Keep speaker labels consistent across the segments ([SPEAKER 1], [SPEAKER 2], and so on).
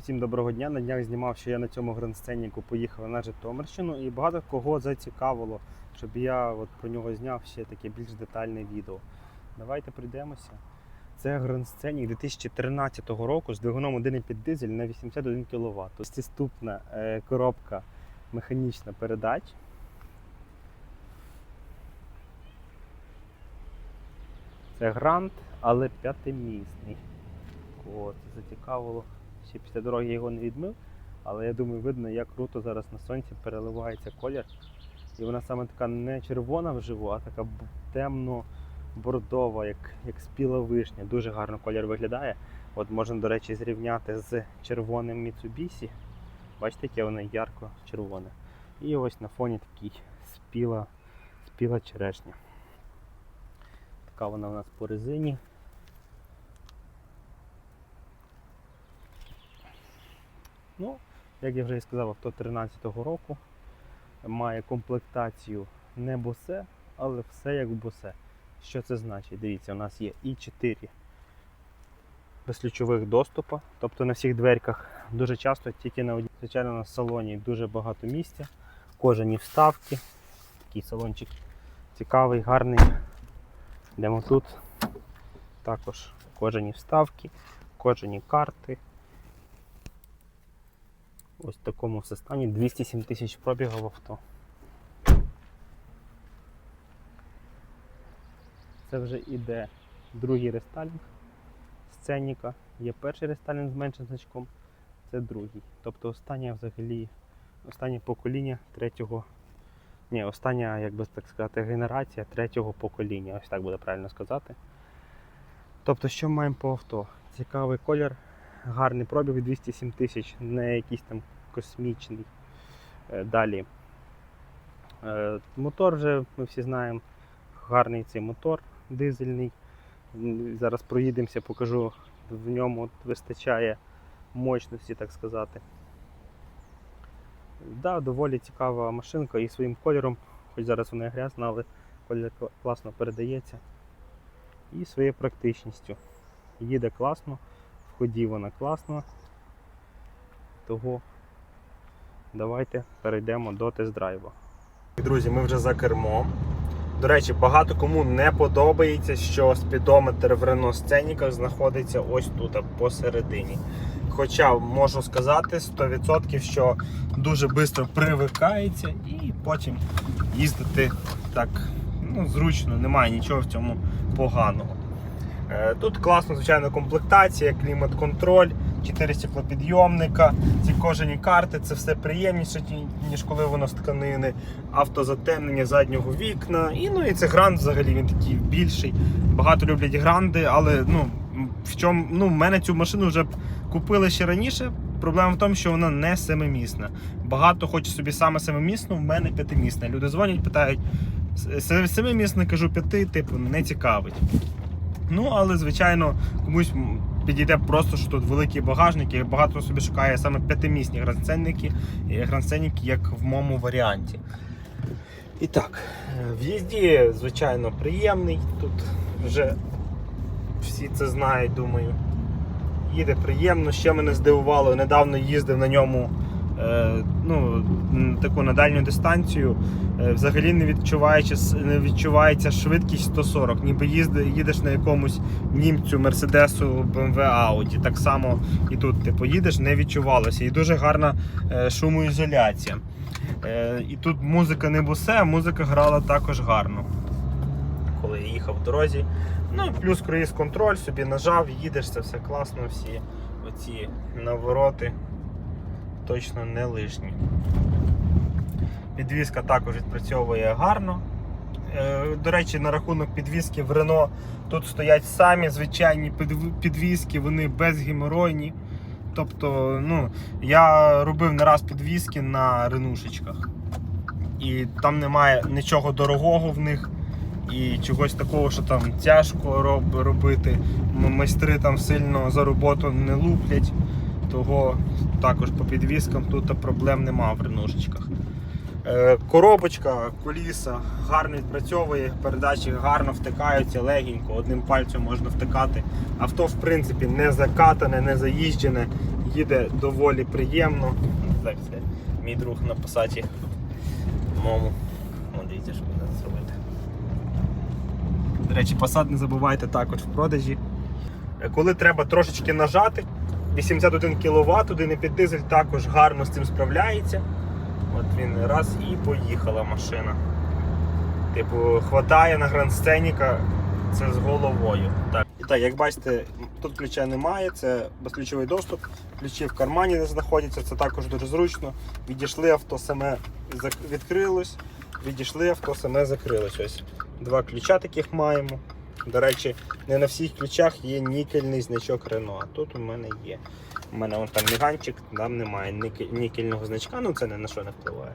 [SPEAKER 1] Усім доброго дня. На днях знімав, що я на цьому грандсценіку поїхав на Житомирщину і багато кого зацікавило, щоб я от про нього зняв ще таке більш детальне відео. Давайте прийдемося. Це грандсценік 2013 року з двигуном 1,5 дизель на 81 кВт. Шестиступна коробка механічна передач. Це грант, але п'ятимісний. От, зацікавило. Ще після дороги я його не відмив, але я думаю, видно, як круто зараз на сонці переливається колір. І вона саме така не червона вживу, а така темно-бордова, як, як спіла вишня. Дуже гарно колір виглядає. От можна, до речі, зрівняти з червоним Mitsubishi. Бачите, яке воно ярко-червоне. І ось на фоні такий спіла, спіла черешня. Така вона у нас по резині. Ну, як я вже і сказав, авто 13-го року має комплектацію не босе, але все як босе. Що це значить? Дивіться, у нас є і 4 безключових доступа, тобто на всіх дверках дуже часто тільки на одній. Звичайно, на салоні дуже багато місця, кожані вставки. Такий салончик цікавий, гарний. Йдемо тут. Також кожані вставки, кожані карти. Ось в такому все стані 207 тисяч пробігу в авто. Це вже іде другий рестайлінг сценіка. Є перший рестайлінг з меншим значком, це другий. Тобто останнє взагалі, останнє покоління третього. Ні, остання, як би так сказати, генерація третього покоління. Ось так буде правильно сказати. Тобто, що маємо по авто? Цікавий колір, гарний пробіг 207 тисяч, не якийсь там космічний. Е, Далі. Е, Мотор вже ми всі знаємо. Гарний цей мотор дизельний. Зараз проїдемося, покажу. В ньому вистачає мощності, так сказати. Да, доволі цікава машинка і своїм кольором, хоч зараз вона грязна, але колір класно передається. І своєю практичністю. Їде класно, ході вона класна. Того давайте перейдемо до тест-драйву. Друзі, ми вже за кермом. До речі, багато кому не подобається, що спідометр в Renault Сценіках знаходиться ось тут, посередині. Хоча можу сказати 100%, що дуже швидко привикається і потім їздити так ну, зручно, немає нічого в цьому поганого. Е, Тут класна, звичайно, комплектація, клімат-контроль, 4 стеклопідйомника, ці кожані карти, це все приємніше, ніж коли воно з тканини, автозатемнення заднього вікна. І ну і це грант взагалі він такий більший. Багато люблять гранди, але ну, в чому ну, мене цю машину вже купили ще раніше. Проблема в тому, що вона не семимісна. Багато хоче собі саме семимісну, в мене п'ятимісна. Люди дзвонять, питають, «С- семимісне, кажу, п'яти, типу, не цікавить. Ну, але, звичайно, комусь підійде просто, що тут великі багажники. Багато собі шукає саме п'ятимісні грандсценники, і як в моєму варіанті. І так, е, в їзді, звичайно, приємний. Тут вже всі це знають, думаю. Їде приємно. Ще мене здивувало, недавно їздив на ньому ну, таку на дальню дистанцію. Е, взагалі не, відчуваючи, не відчувається швидкість 140, ніби їдеш на якомусь німцю, Мерседесу, BMW, Audi. Так само і тут типу, їдеш, не відчувалося. І дуже гарна е, шумоізоляція. Е, і тут музика не бусе, а музика грала також гарно. Коли я їхав в дорозі. Ну плюс круїз контроль, собі нажав, їдеш, це все класно, всі оці навороти точно не лишні. Підвізка також відпрацьовує гарно. Е, До речі, на рахунок підвізки в Рено тут стоять самі звичайні підвізки, вони безгеморойні. Тобто, ну, я робив не раз підвізки на ренушечках. І там немає нічого дорогого в них і чогось такого, що там тяжко роб- робити. Майстри там сильно за роботу не луплять. Того також по підвіскам тут проблем нема в ренушечках. Е, Коробочка, коліса гарно відпрацьовує, передачі гарно втикаються легенько, одним пальцем можна втикати. Авто, в принципі, не закатане, не заїжджене, їде доволі приємно. Так, це мій друг на посаді мому. Дивіться, що буде зробити. До речі, посад не забувайте також в продажі. Е, Коли треба трошечки нажати, 81 кВт, 1,5 дизель також гарно з цим справляється. От він раз і поїхала машина. Типу, хватає на гранд-сценіка це з головою. Так. І так, як бачите, тут ключа немає, це безключовий доступ, ключі в кармані не знаходяться, це також дуже зручно. Відійшли авто саме відкрилось, відійшли авто саме закрилось. Ось два ключа таких маємо. До речі, не на всіх ключах є нікельний значок Renault, а тут у мене є. У мене вон там міганчик, там немає нікельного значка, ну це ні на що не впливає.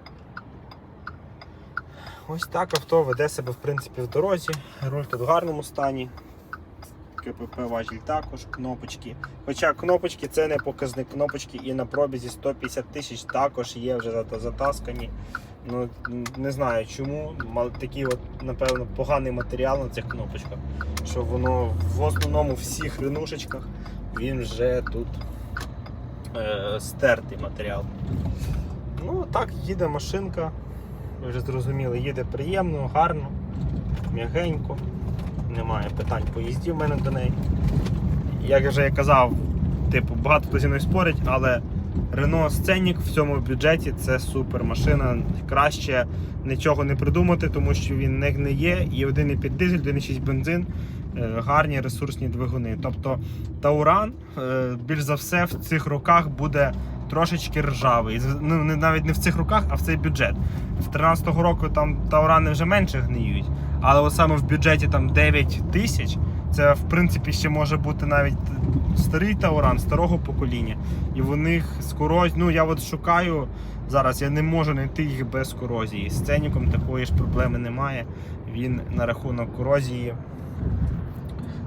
[SPEAKER 1] Ось так авто веде себе в принципі в дорозі. Руль тут в гарному стані. КПП важіль також, кнопочки. Хоча кнопочки це не показник кнопочки і на пробізі 150 тисяч також є вже затаскані. Ну, не знаю чому. Такий от, напевно, поганий матеріал на цих кнопочках. Що воно в основному всіх ренушечках він вже тут е, стертий матеріал. Ну, так, їде машинка. Ви вже зрозуміли, їде приємно, гарно, м'ягенько. Немає питань поїздів в мене до неї. Як вже я казав, типу, багато хто зі мною спорить, але Renault Scenic в цьому бюджеті це супер машина. Краще нічого не придумати, тому що він не гниє і 1,5 дизель, 1,6 бензин, е, гарні ресурсні двигуни. Тобто Тауран е, більш за все в цих роках буде трошечки ржавий. Ну, навіть не в цих роках, а в цей бюджет. В 13-го року там таурани вже менше гниють, але от саме в бюджеті там 9 тисяч. Це в принципі ще може бути навіть старий тауран старого покоління. І в них з корозією, ну я от шукаю зараз, я не можу знайти їх без корозії. З ценником такої ж проблеми немає. Він на рахунок корозії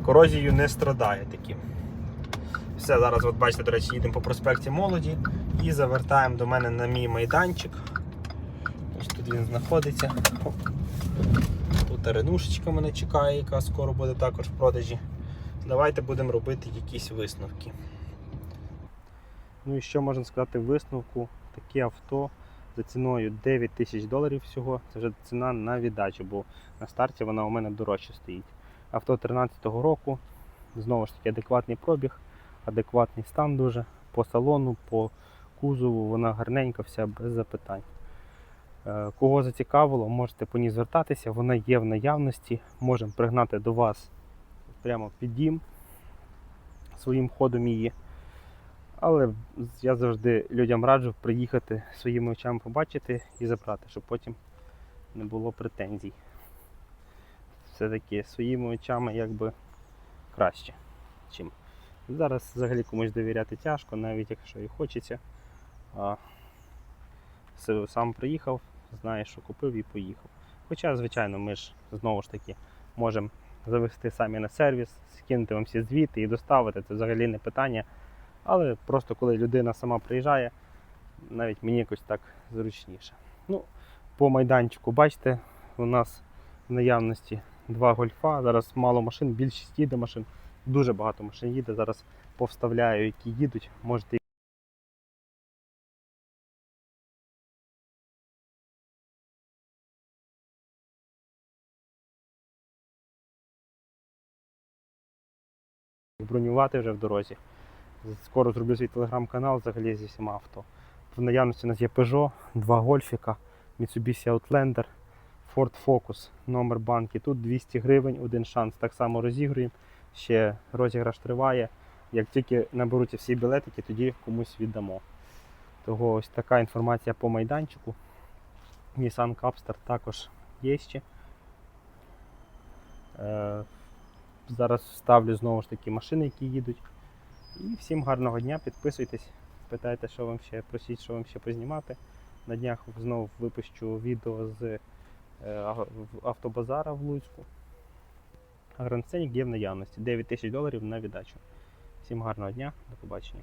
[SPEAKER 1] корозією не страдає таким. Все, зараз, от бачите, до речі, їдемо по проспекті Молоді і завертаємо до мене на мій майданчик. Ось тут він знаходиться. Тут ренушечка мене чекає, яка скоро буде також в продажі. Давайте будемо робити якісь висновки. Ну і що можна сказати висновку? Таке авто за ціною 9 тисяч доларів всього. Це вже ціна на віддачу, бо на старті вона у мене дорожче стоїть. Авто 13-го року, знову ж таки, адекватний пробіг, адекватний стан дуже. По салону, по кузову, вона гарненька, вся без запитань. Е, Кого зацікавило, можете по ній звертатися, вона є в наявності. Можемо пригнати до вас прямо під дім своїм ходом її. Але я завжди людям раджу приїхати своїми очами побачити і забрати, щоб потім не було претензій. Все-таки своїми очами якби краще. Чим. Зараз взагалі комусь довіряти тяжко, навіть якщо і хочеться. А, сам приїхав, знаєш, що купив і поїхав. Хоча, звичайно, ми ж знову ж таки можемо завести самі на сервіс, скинути вам всі звіти і доставити, це взагалі не питання. Але просто коли людина сама приїжджає, навіть мені якось так зручніше. Ну, по майданчику, бачите, у нас в наявності два гольфа. Зараз мало машин, більшість їде машин, дуже багато машин їде. Зараз повставляю, які їдуть. Можете бронювати вже в дорозі. Скоро зроблю свій телеграм-канал взагалі зі всіма авто. В наявності у нас є Peugeot, два гольфіка, Mitsubishi Outlander, Ford Focus, номер банки. Тут 200 гривень, один шанс. Так само розігруємо. Ще розіграш триває. Як тільки наберуться всі білетики, тоді комусь віддамо. Того ось така інформація по майданчику. Nissan Capstar також є ще. Зараз ставлю знову ж таки машини, які їдуть. І всім гарного дня, підписуйтесь, питайте, що вам ще, просіть, що вам ще познімати. На днях знову випущу відео з е, автобазара в Луцьку. Гранд Сценік є в наявності. 9 тисяч доларів на віддачу. Всім гарного дня, до побачення.